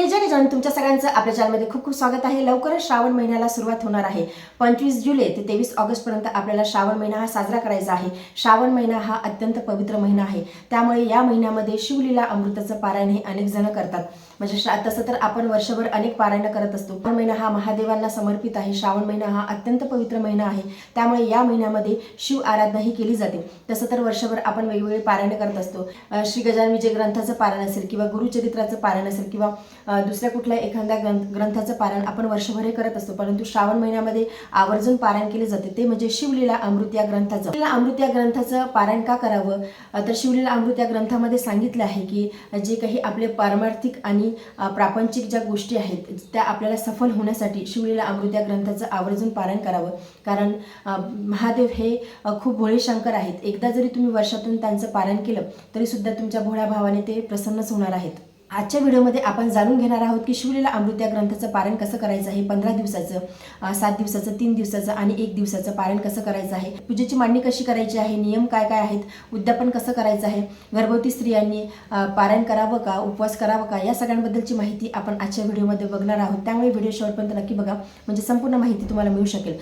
मंडळी जय तुमच्या सगळ्यांचं आपल्या चॅनलमध्ये खूप खूप स्वागत आहे. लवकरच श्रावण महिन्याला सुरुवात होणार आहे. पंचवीस जुलै ते तेवीस ऑगस्टपर्यंत आपल्याला श्रावण महिना हा साजरा करायचा आहे. श्रावण महिना हा अत्यंत पवित्र महिना आहे. त्यामुळे या महिन्यामध्ये शिवलीला अमृताचं पारायण हे अनेक जण करतात. म्हणजे श्रा तसं तर आपण वर्षभर अनेक पारायण करत असतो. श्रावण महिना हा महादेवांना समर्पित आहे. श्रावण महिना हा अत्यंत पवित्र महिना आहे. त्यामुळे या महिन्यामध्ये शिव आराधनाही केली जाते. तसं तर वर्षभर आपण वेगवेगळे पारायण करत असतो. श्री गजान विजय ग्रंथाचं पारायण असेल किंवा गुरुचरित्राचं पारायण असेल किंवा दुसऱ्या कुठल्या एखाद्या ग्रंथ ग्रंथाचं पारायण आपण वर्षभरही करत असतो. परंतु श्रावण महिन्यामध्ये आवर्जून पारायण केले जाते. ते म्हणजे शिवलीला अमृत या ग्रंथाचं. शिवलीला अमृत या ग्रंथाचं पारायण का करावं? तर शिवलीला अमृत या ग्रंथामध्ये सांगितलं आहे की जे काही आपले पारमार्थिक आणि प्रापंचिक ज्या गोष्टी आहेत त्या आपल्याला सफल होण्यासाठी शिवलीला अमृत या ग्रंथाचं आवर्जून पालन करावं. कारण महादेव हे खूप भोळे शंकर आहेत. एकदा जरी तुम्ही वर्षातून त्यांचं पालन केलं तरीसुद्धा तुमच्या भोळ्या भावाने ते प्रसन्नच होणार आहेत. आजच्या व्हिडिओमध्ये आपण जाणून घेणार आहोत की शिवलीला अमृत या ग्रंथाचं पारायण कसं करायचं आहे? पंधरा दिवसाचं सात दिवसाचं तीन दिवसाचं आणि एक दिवसाचं पारण कसं करायचं आहे? पूजेची मांडणी कशी करायची आहे? नियम काय काय आहेत? उद्यापन कसं करायचं आहे? गर्भवती स्त्रियांनी पारण पारायण करावं का? उपवास करावं का? या सगळ्यांबद्दलची माहिती आपण आजच्या व्हिडिओमध्ये बघणार आहोत. त्यामुळे व्हिडिओ शेवटपर्यंत नक्की बघा. म्हणजे संपूर्ण माहिती तुम्हाला मिळू शकेल.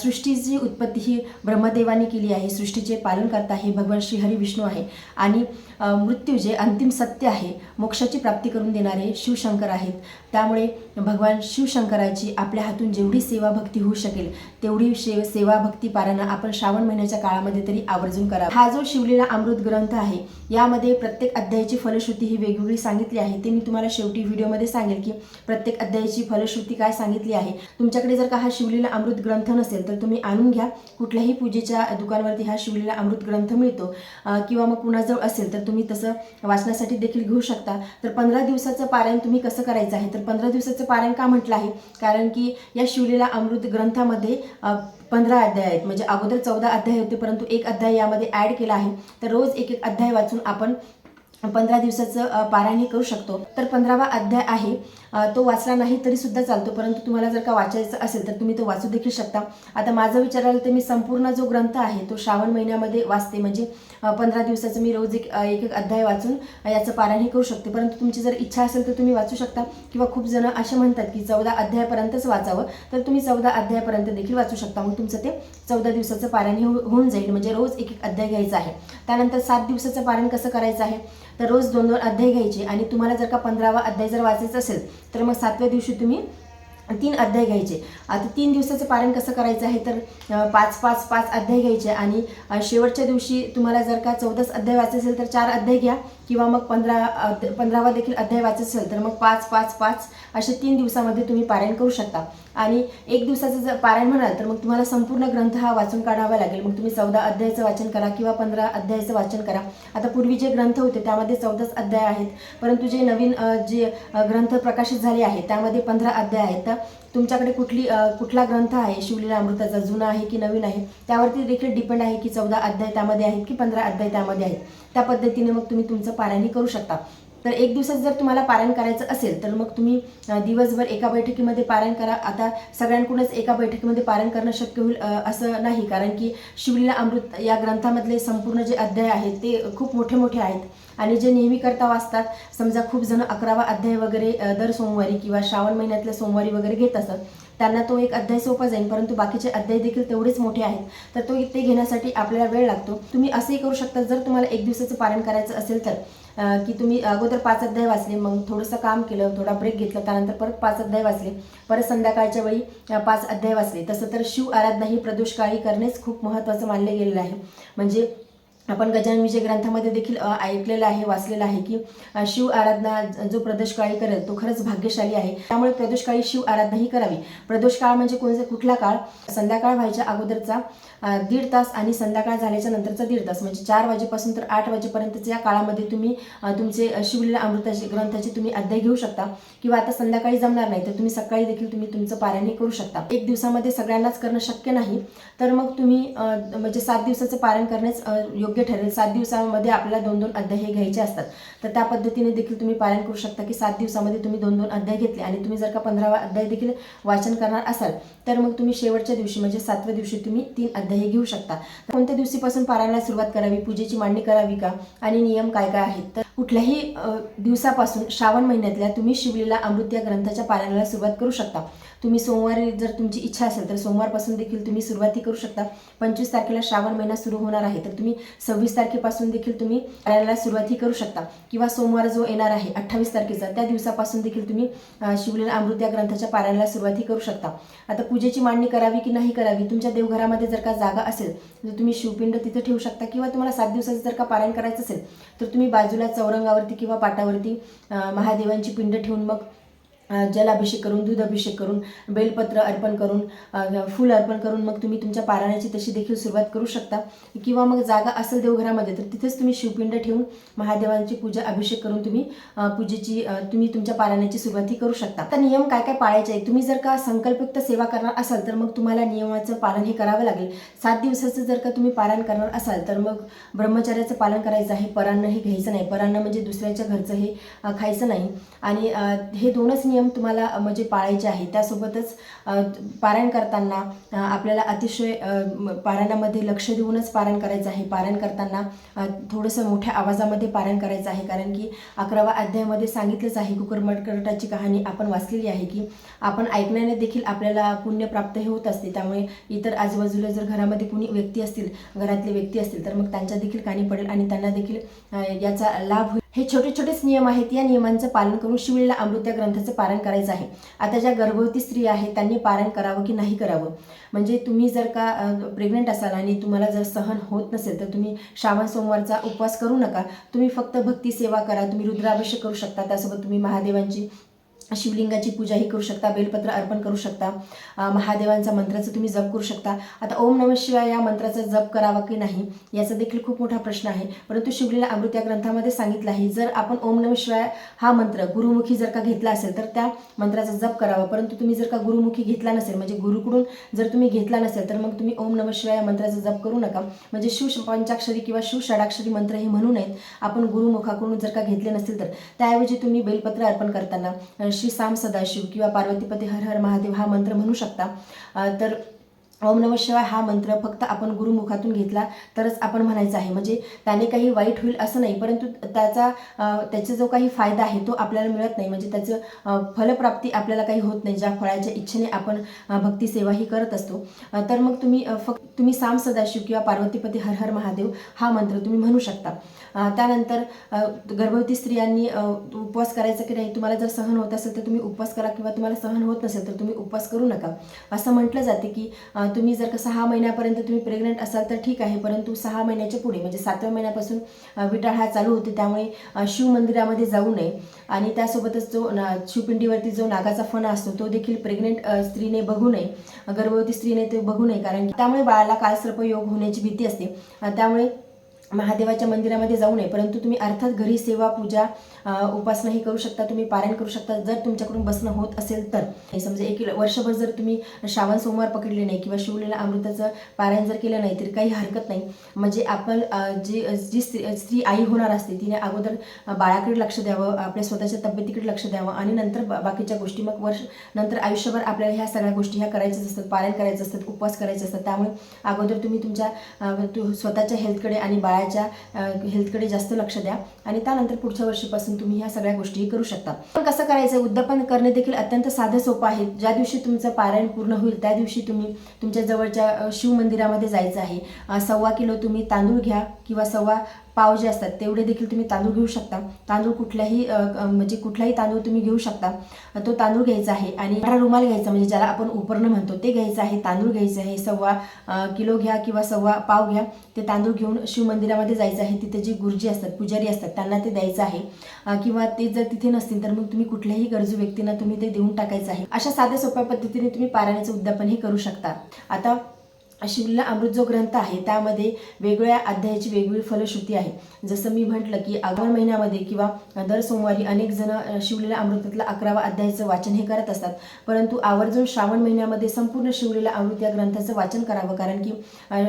सृष्टीची उत्पत्ती ही ब्रह्मदेवाने केली आहे. सृष्टीचे पालन करता हे भगवान श्रीहरी विष्णू आहे. आणि मृत्यू जे अंतिम सत्य आहे. मोक्षाची प्राप्ती करून देणारे शिवशंकर आहेत. त्यामुळे भगवान शिवशंकराची आपल्या हातून जेवढी सेवा भक्ती होऊ शकेल तेवढी शे सेवा भक्ती पारायण आपण श्रावण महिन्याच्या काळामध्ये तरी आवर्जून करा हा जो शिवलीला अमृत ग्रंथ आहे यामध्ये प्रत्येक अध्यायाची फलश्रुती ही वेगवेगळी सांगितली आहे. ते मी तुम्हाला शेवटी व्हिडिओमध्ये सांगेल की प्रत्येक अध्यायाची फलश्रुती काय सांगितली आहे. तुमच्याकडे जर का हा शिवलेला अमृत ग्रंथ नसेल तर तुम्ही आणून घ्या. कुठल्याही पूजेच्या दुकानवरती हा शिवलेला अमृत ग्रंथ मिळतो किंवा मग कुणाजवळ असेल तर तुम्ही तसं वाचण्यासाठी देखील घेऊ शकता. तर पंधरा दिवसाचं पारायण तुम्ही कसं करायचं आहे तर पंधरा दिवसाचं पारायण का म्हटलं आहे? कारण की या शिवलीला अमृत ग्रंथामध्ये पंधरा अध्याय आहेत. म्हणजे अगोदर चौदा अध्याय होते परंतु एक अध्याय यामध्ये ॲड केला आहे. तर रोज एक एक अध्याय वाचून आपण पंधरा दिवसाचं पारायण हे करू शकतो. तर पंधरावा अध्याय आहे तो वाचला नाही तरी सुद्धा चालतो. परंतु तुम्हाला जर का वाचायचं असेल तर तुम्ही तो वाचू देखील शकता. आता माझं विचारायला तर मी संपूर्ण जो ग्रंथ आहे तो श्रावण महिन्यामध्ये वाचते. म्हणजे पंधरा दिवसाचं मी रोज एक एक एक अध्याय वाचून याचं पारायण हे करू शकते. परंतु तुमची जर इच्छा असेल तर तुम्ही वाचू शकता. किंवा खूप जण असे म्हणतात की चौदा अध्यायापर्यंतच वाचावं तर तुम्ही चौदा अध्यायापर्यंत देखील वाचू शकता. मग तुमचं ते चौदा दिवसाचं पारायण हो-, होऊन जाईल. म्हणजे रोज एक एक अध्याय घ्यायचा आहे. त्यानंतर सात दिवसाचं पारायण कसं करायचं आहे? तर रोज दोन दोन अध्याय घ्यायचे. आणि तुम्हाला जर का पंधरावा अध्याय जर वाचायचा असेल तर मग सातव्या दिवशी तुम्ही तीन अध्याय घ्यायचे. आता तीन दिवसाचं पारायण कसं करायचं आहे तर पाच पाच पाच अध्याय घ्यायचे आणि शेवटच्या दिवशी तुम्हाला जर का चौदाच अध्याय वाचायचं असेल तर चार अध्याय घ्या किंवा मग पंधरा पंधरावा देखील अध्याय वाचत असेल तर मग पाच पाच पाच असे तीन दिवसामध्ये तुम्ही पारायण करू शकता. आणि एक दिवसाचं जर पारायण म्हणाल तर मग तुम्हाला संपूर्ण ग्रंथ हा वाचून काढावा लागेल. मग तुम्ही चौदा अध्यायाचं वाचन करा किंवा पंधरा अध्यायाचं वाचन करा. आता पूर्वी जे ग्रंथ होते त्यामध्ये चौदाच अध्याय आहेत. परंतु जे नवीन जे ग्रंथ प्रकाशित झाले आहेत त्यामध्ये पंधरा अध्याय आहेत. तर तुमच्याकडे कुठली कुठला ग्रंथ आहे? शिवलीला अमृताचा जुना आहे की नवीन आहे? त्यावरती देखील डिपेंड आहे की चौदा अध्याय त्यामध्ये आहेत की पंधरा अध्याय त्यामध्ये आहेत. त्या पद्धतीने मग तुम्ही तुमचं पारायणही करू शकता. तर एक दिवसात जर तुम्हाला पारायण करायचं असेल तर मग तुम्ही दिवसभर एका बैठकीमध्ये पारायण करा. आता सगळ्यांकडूनच एका बैठकीमध्ये पारायण करणं शक्य होईल असं नाही. कारण की शिवलीला अमृत या ग्रंथामधले संपूर्ण जे अध्याय आहेत ते खूप मोठे मोठे आहेत. आणि जे नेहमी करता वाचतात समजा खूप जण अकरावा अध्याय वगैरे दर सोमवारी किंवा श्रावण महिन्यातल्या सोमवारी वगैरे घेत असतात त्यांना तो एक अध्याय सोपा जाईल परंतु बाकीचे अध्याय देखील तेवढेच मोठे आहेत. तर तो ते घेण्यासाठी आपल्याला वेळ लागतो. तुम्ही असंही करू शकता जर तुम्हाला एक दिवसाचं पारायण करायचं असेल तर की तुम्ही अगोदर पाच अध्याय वाचले मग थोडंसं काम केलं थोडा ब्रेक घेतला त्यानंतर परत पाच अध्याय वाचले परत संध्याकाळच्या वेळी पाच अध्याय वाचले. तसं तर शिव आराधना ही प्रदोषकाळी करणेच खूप महत्त्वाचं मानलं गेलेलं आहे. म्हणजे आपण गजानन विजय ग्रंथामध्ये देखील ऐकलेलं आहे वाचलेलं आहे की शिव आराधना जो प्रदोषकाळी करेल तो खरंच भाग्यशाली आहे. त्यामुळे प्रदोषकाळी शिव आराधना ही करावी. प्रदोषकाळ म्हणजे कोणते? कुठला काळ? संध्याकाळ व्हायच्या अगोदरचा दीड तास आणि संध्याकाळ झाल्याच्या नंतरचा दीड तास. म्हणजे चार वाजेपासून तर आठ वाजेपर्यंतच्या या काळामध्ये तुम्ही तुमचे शिवलेल्या शिवलीला अमृताचे ग्रंथाचे तुम्ही अध्याय घेऊ शकता. किंवा आता संध्याकाळी जमणार नाही तर तुम्ही सकाळी देखील तुम्ही तुमचं पारायणही करू शकता. एक दिवसामध्ये सगळ्यांनाच करणं शक्य नाही तर मग तुम्ही म्हणजे सात दिवसाचं पारायण करण्यास योग्य योग्य ठरेल. सात दिवसामध्ये आपल्याला दोन दोन अध्याय हे घ्यायचे असतात. तर त्या पद्धतीने देखील तुम्ही पालन करू शकता की सात दिवसामध्ये तुम्ही दोन दोन अध्याय घेतले आणि तुम्ही जर का पंधरावा अध्याय देखील वाचन करणार असाल तर मग तुम्ही शेवटच्या दिवशी म्हणजे सातव्या दिवशी तुम्ही तीन अध्याय घेऊ शकता. तर कोणत्या दिवशीपासून पारायणाला सुरुवात करावी? पूजेची मांडणी करावी का? आणि नियम काय काय आहेत? तर कुठल्याही दिवसापासून श्रावण महिन्यातल्या तुम्ही शिवलेला अमृत या ग्रंथाच्या पारायणाला सुरुवात करू शकता. तुम्ही सोमवारी जर तुमची इच्छा असेल तर सोमवारपासून देखील तुम्ही सुरुवाती करू शकता. पंचवीस तारखेला श्रावण महिना सुरू होणार आहे तर तुम्ही सव्वीस तारखेपासून देखील तुम्ही पारायणाला सुरुवाती करू शकता. किंवा सोमवार जो येणार आहे अठ्ठावीस तारखेचा त्या दिवसापासून देखील तुम्ही शिवलेला अमृत या ग्रंथाच्या पारायणाला सुरुवाती करू शकता. आता पूजेची मांडणी करावी की नाही करावी तुमच्या देवघरामध्ये जर का जागा असेल तर तुम्ही शिवपिंड तिथे ठेवू शकता किंवा तुम्हाला सात दिवसाचं जर का पारायण करायचं असेल तर तुम्ही बाजूला चौरंगावरती किंवा पाटावरती महादेवांची पिंड ठेवून मग जलाभिषेक जल अभिषेक करून दूध अभिषेक करून बेलपत्र अर्पण करून फूल अर्पण करून मग तुम्ही तुमच्या पारायणाची तशी देखील सुरुवात करू शकता. किंवा मग जागा असेल देवघरामध्ये तर तिथेच तुम्ही शिवपिंड ठेवून महादेवांची पूजा अभिषेक करून तुम्ही पूजेची तुम्ही तुमच्या पारायणाची सुरुवातही करू शकता. तर नियम काय काय पाळायचे आहे तुम्ही जर का संकल्पयुक्त सेवा करणार असाल तर मग तुम्हाला नियमाचं पालन हे करावं लागेल. सात दिवसाचं जर का तुम्ही पारायण करणार असाल तर मग ब्रह्मचर्याचं पालन करायचं आहे. परान्न हे घ्यायचं नाही. परान्न म्हणजे दुसऱ्याच्या घरचं हे खायचं नाही. आणि हे दोनच नियम तुम्हाला म्हणजे पाळायचे आहे त्यासोबतच पारायण करताना आपल्याला अतिशय पारायणामध्ये लक्ष देऊनच पारायण करायचं आहे. पारायण करताना थोडंसं मोठ्या आवाजामध्ये पारायण करायचं आहे. कारण की अकरावा अध्यायामध्ये सांगितलंच आहे कुकरमटकटाची कहाणी आपण वाचलेली आहे की आपण ऐकण्याने देखील आपल्याला पुण्य प्राप्त हे होत असते. त्यामुळे इतर आजूबाजूला जर घरामध्ये कुणी व्यक्ती असतील घरातले व्यक्ती असतील तर मग त्यांच्या देखील कानी पडेल आणि त्यांना देखील याचा लाभ होईल. हे छोटे छोटेच नियम आहेत. या नियमांचं पालन करून शिवलेल्या अमृत या ग्रंथाचं पारण करायचं आहे. आता ज्या गर्भवती स्त्री आहेत त्यांनी पारण करावं की नाही करावं? म्हणजे तुम्ही जर का प्रेग्नेंट असाल आणि तुम्हाला जर सहन होत नसेल तर तुम्ही श्रावण सोमवारचा उपवास करू नका. तुम्ही फक्त भक्ती सेवा करा. तुम्ही रुद्राभिषेक करू शकता. त्यासोबत तुम्ही महादेवांची शिवलिंगाची पूजाही करू शकता बेलपत्र अर्पण करू शकता महादेवांचा मंत्राचा तुम्ही जप करू शकता. आता ओम नम शिवाय या मंत्राचा जप करावा की नाही याचा देखील खूप मोठा प्रश्न आहे. परंतु शिवलीला अमृत या ग्रंथामध्ये सांगितलं आहे जर आपण ओम नम शिवाय हा मंत्र गुरुमुखी जर का घेतला असेल तर त्या मंत्राचा जप करावा. परंतु तुम्ही जर का गुरुमुखी घेतला नसेल म्हणजे गुरुकडून जर तुम्ही घेतला नसेल तर मग तुम्ही ओम नम शिवाय या मंत्राचा जप करू नका. म्हणजे शिव पंचाक्षरी किंवा शिव षडाक्षरी मंत्र हे म्हणू नयेत. आपण गुरुमुखाकडून जर का घेतले नसतील तर त्याऐवजी तुम्ही बेलपत्र अर्पण करताना श्री साम सदाशिव किंवा पार्वतीपती हर हर महादेव हा मंत्र म्हणू शकता. तर ओम नम शिवाय हा मंत्र फक्त आपण गुरुमुखातून घेतला तरच आपण म्हणायचं आहे. म्हणजे त्याने काही वाईट होईल असं नाही परंतु त्याचा त्याचा जो काही फायदा आहे तो आपल्याला मिळत नाही. म्हणजे त्याचं फलप्राप्ती आपल्याला काही होत नाही. ज्या फळाच्या इच्छेने आपण भक्तीसेवाही ही करत असतो. तर मग तुम्ही फक्त तुम्ही साम सदाशिव किंवा पार्वतीपती हर हर महादेव हा मंत्र तुम्ही म्हणू शकता. त्यानंतर गर्भवती स्त्रियांनी उपवास करायचा की नाही तुम्हाला जर सहन होत असेल तर तुम्ही उपवास करा किंवा तुम्हाला सहन होत नसेल तर तुम्ही उपवास करू नका. असं म्हटलं जाते की तुम्ही जर का सहा महिन्यापर्यंत तुम्ही प्रेग्नंट असाल तर ठीक आहे परंतु सहा महिन्याच्या पुढे म्हणजे सातव्या महिन्यापासून विटाळ हा चालू होते त्यामुळे शिव मंदिरामध्ये जाऊ नये. आणि त्यासोबतच जो ना शिवपिंडीवरती जो नागाचा फणा असतो तो देखील प्रेग्नेंट स्त्रीने बघू नये. गर्भवती स्त्रीने ते बघू नये कारण त्यामुळे बाळाला कालसर्प योग होण्याची भीती असते. त्यामुळे महादेवाच्या मंदिरामध्ये जाऊ नये परंतु तुम्ही अर्थात घरी सेवा पूजा उपासनाही करू शकता तुम्ही पारायण करू शकता. जर तुमच्याकडून बसणं होत असेल तर. हे समजा एक वर्षभर जर तुम्ही श्रावण सोमवार पकडले नाही किंवा शिवलेला अमृताचं पारायण जर केलं नाही तरी काही हरकत नाही. म्हणजे आपण जी जी स्त्री स्त्री आई होणार असते तिने अगोदर बाळाकडे लक्ष द्यावं आपल्या स्वतःच्या तब्येतीकडे लक्ष द्यावं आणि नंतर बाकीच्या गोष्टी मग वर्ष नंतर आयुष्यभर आपल्याला ह्या सगळ्या गोष्टी ह्या करायच्याच असतात पारायण करायचं असतात उपवास करायचे असतात. त्यामुळे अगोदर तुम्ही तुमच्या तु- स्वतःच्या हेल्थकडे आणि बाळाच्या हेल्थकडे जास्त लक्ष द्या आणि त्यानंतर पुढच्या वर्षीपासून तुम्ही ह्या सगळ्या गोष्टी करू शकता. पण कसं करायचं? उद्यापन करणे देखील अत्यंत साधं सोपं आहे. ज्या दिवशी तुमचं पारायण पूर्ण होईल त्या दिवशी तुम्ही तुमच्या जवळच्या शिव मंदिरामध्ये जायचं आहे. सव्वा किलो तुम्ही तांदूळ घ्या किंवा सव्वा पाव जे असतात तेवढे देखील तुम्ही तांदूळ घेऊ शकता. तांदूळ कुठल्याही म्हणजे कुठलाही तांदूळ तुम्ही घेऊ शकता. तो तांदूळ घ्यायचा आहे आणि अठरा रुमाल घ्यायचा म्हणजे ज्याला आपण उपरणं म्हणतो ते घ्यायचं आहे तांदूळ घ्यायचं आहे सव्वा किलो घ्या किंवा सव्वा पाव घ्या ते तांदूळ घेऊन शिव मंदिरामध्ये जायचं आहे. तिथे जे गुरुजी असतात पुजारी असतात त्यांना ते द्यायचं आहे. किंवा ते जर तिथे नसतील तर मग तुम्ही कुठल्याही गरजू व्यक्तींना तुम्ही ते देऊन टाकायचं आहे. अशा साध्या सोप्या पद्धतीने तुम्ही पारायणाचं उद्यापन हे करू शकता. आता शिवला अमृत जो ग्रंथ आहे त्यामध्ये वेगवेगळ्या अध्यायाची वेगवेगळी फलश्रुती आहे. जसं मी म्हटलं की आगमन महिन्यामध्ये किंवा दर सोमवारी अनेक जण शिवलेल्या अमृतातला अकरावा अध्यायाचं वाचन हे करत असतात. परंतु आवर्जून श्रावण महिन्यामध्ये संपूर्ण शिवलेल्या अमृत या ग्रंथाचं वाचन करावं. कारण की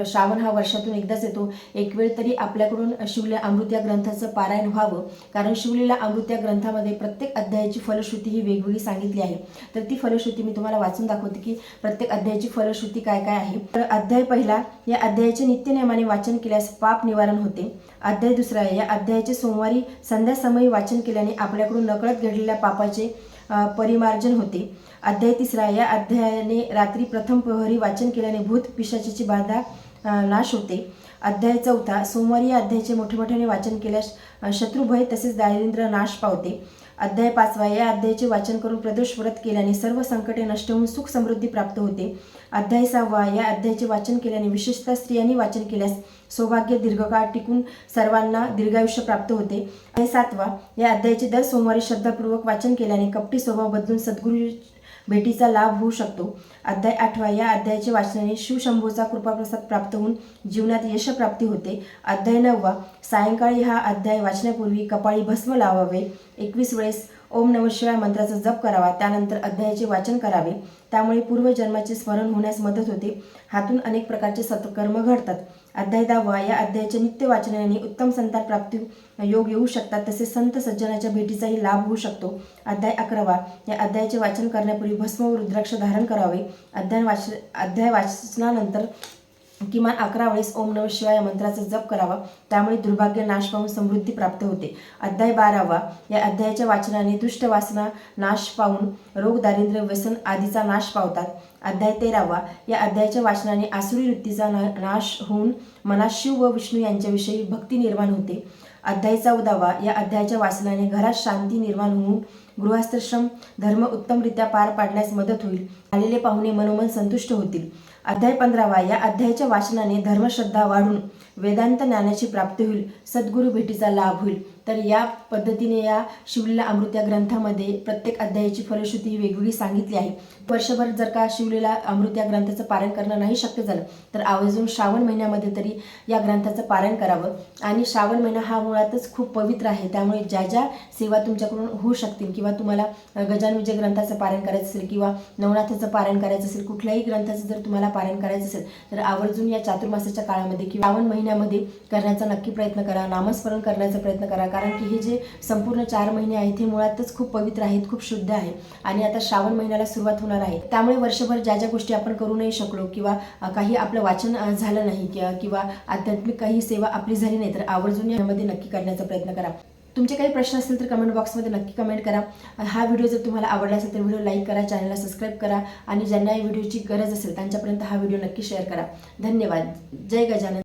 श्रावण हा वर्षातून एकदाच येतो. एक वेळ तरी आपल्याकडून शिवल्या अमृत या ग्रंथाचं पारायण व्हावं. कारण शिवलेल्या अमृत या ग्रंथामध्ये प्रत्येक अध्यायाची फलश्रुती ही वेगवेगळी सांगितली आहे. तर ती फलश्रुती मी तुम्हाला वाचून दाखवते की प्रत्येक अध्यायाची फलश्रुती काय काय आहे. तर अध्याय पहिला या अध्यायाचे नित्यनियमाने वाचन केल्यास पाप निवारण होते. अध्याय दुसरा या अध्यायाचे सोमवारी संध्यासमयी वाचन केल्याने आपल्याकडून नकळत घडलेल्या पापाचे परिमार्जन होते. अध्याय तिसरा या अध्यायाने रात्री प्रथम प्रहरी वाचन केल्याने भूत पिशाचीची बाधा नाश होते. अध्याय चौथा सोमवारी या अध्यायाचे मोठे मोठ्याने वाचन केल्यास शत्रुभय तसेच दारिद्र्य नाश पावते. अध्याय पाचवा या अध्यायाचे वाचन करून प्रदोष व्रत केल्याने सर्व संकटे नष्ट होऊन सुख समृद्धी प्राप्त होते. अध्याय सहावा या अध्यायाचे वाचन केल्याने विशेषतः स्त्रियांनी वाचन केल्यास सौभाग्य दीर्घकाळ टिकून सर्वांना दीर्घायुष्य प्राप्त होते. अध्याय सातवा या अध्यायाचे दर सोमवारी श्रद्धापूर्वक वाचन केल्याने कपटी स्वभाव बदलून सद्गुरू भेटीचा लाभ होऊ शकतो. अध्याय आठवा. या अध्यायाचे वाचनाने शिवशंभूचा कृपाप्रसाद प्राप्त होऊन जीवनात यशप्राप्ती होते. अध्याय नववा. सायंकाळी हा अध्याय वाचण्यापूर्वी कपाळी भस्म लावावे. एकवीस वेळेस ओम नमशिवाय मंत्राचा जप करावा. त्यानंतर अध्यायाचे वाचन करावे. त्यामुळे पूर्वजन्माचे स्मरण होण्यास मदत होते. हातून अनेक प्रकारचे सत्कर्म घडतात. अध्याय दहावा. या अध्यायाच्या नित्य वाचनाने उत्तम संतान प्राप्ती योग येऊ शकतात तसेच संत सज्जनाच्या भेटीचाही लाभ होऊ शकतो. अध्याय अकरावा. या अध्यायाचे वाचन करण्यापूर्वी भस्म व रुद्राक्ष धारण करावे. अध्याय वाच अध्याय वाचनानंतर किमान अकरा वेळेस ओम नम शिवाय या मंत्राचा जप करावा. त्यामुळे दुर्भाग्य नाश पाहून समृद्धी प्राप्त होते. अध्याय बारावा. या अध्यायाच्या वाचनाने दुष्ट वासना नाश पाहून रोग दारिद्र्य व्यसन आदीचा नाश पावतात. अध्याय तेरावा. या अध्यायाच्या वाचनाने आसुरी वृत्तीचा ना नाश होऊन मनात शिव व विष्णू यांच्याविषयी भक्ती निर्माण होते. अध्याय चौदावा. या अध्यायाच्या वाचनाने घरात शांती निर्माण होऊन गृहस्थश्रम धर्म उत्तमरित्या पार पाडण्यास मदत होईल. आलेले पाहुणे मनोमन संतुष्ट होतील. अध्याय पंधरावा. या अध्यायाच्या वाचनाने धर्मश्रद्धा वाढून वेदांत ज्ञानाची प्राप्ती होईल. सद्गुरू भेटीचा लाभ होईल. तर या पद्धतीने या शिवलीला अमृत या ग्रंथामध्ये प्रत्येक अध्यायाची फलश्रुती वेगवेगळी सांगितली आहे. वर्षभर जर का शिवलीला अमृत या ग्रंथाचं पारायण करणं नाही शक्य झालं तर आवर्जून श्रावण महिन्यामध्ये तरी या ग्रंथाचं पारायण करावं. आणि श्रावण महिना हा मुळातच खूप पवित्र आहे त्यामुळे ज्या ज्या सेवा तुमच्याकडून होऊ शकतील किंवा तुम्हाला गजान विजय ग्रंथाचं पारायण करायचं असेल किंवा नवनाथाचं पारायण करायचं असेल कुठल्याही ग्रंथाचं जर तुम्हाला पारायण करायचं असेल तर आवर्जून या चातुर्मासाच्या काळामध्ये किंवा श्रावण महिन्यामध्ये करण्याचा नक्की प्रयत्न करा नामस्मरण करण्याचा प्रयत्न करा. कारण की हे जे संपूर्ण चार महिने आहेत हे मुळातच खूप पवित्र आहेत खूप शुद्ध आहे. आणि आता श्रावण महिन्याला सुरुवात होणार आहे. त्यामुळे वर्षभर ज्या ज्या गोष्टी आपण करू नाही शकलो किंवा काही आपलं वाचन झालं नाही किंवा किंवा आध्यात्मिक काही सेवा आपली झाली नाही तर आवर्जून यामध्ये नक्की करण्याचा प्रयत्न करा. तुमचे काही प्रश्न असतील तर कमेंट बॉक्समध्ये नक्की कमेंट करा. हा व्हिडिओ जर तुम्हाला आवडला असेल तर व्हिडिओ लाईक करा चॅनलला सबस्क्राईब करा आणि ज्यांना या व्हिडिओची गरज असेल त्यांच्यापर्यंत हा व्हिडिओ नक्की शेअर करा. धन्यवाद. जय गजानन.